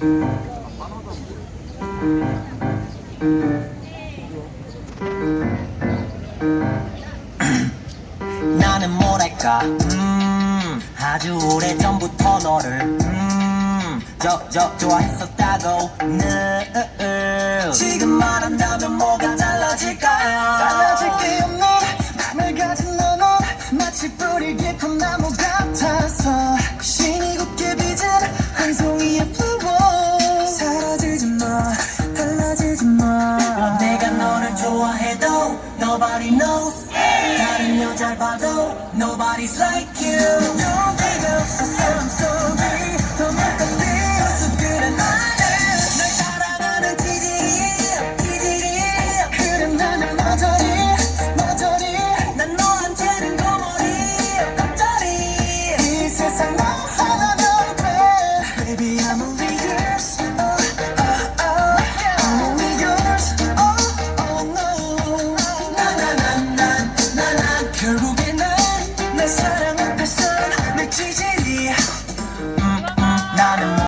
나는 뭐랄까? 음 아주 오래 전부터 너를 음 저 저 좋아했었다고 늘 지금 말한다면 뭐가 달라질까 달 Nobody knows 다른 여자를 봐도 Nobody's like you 接近你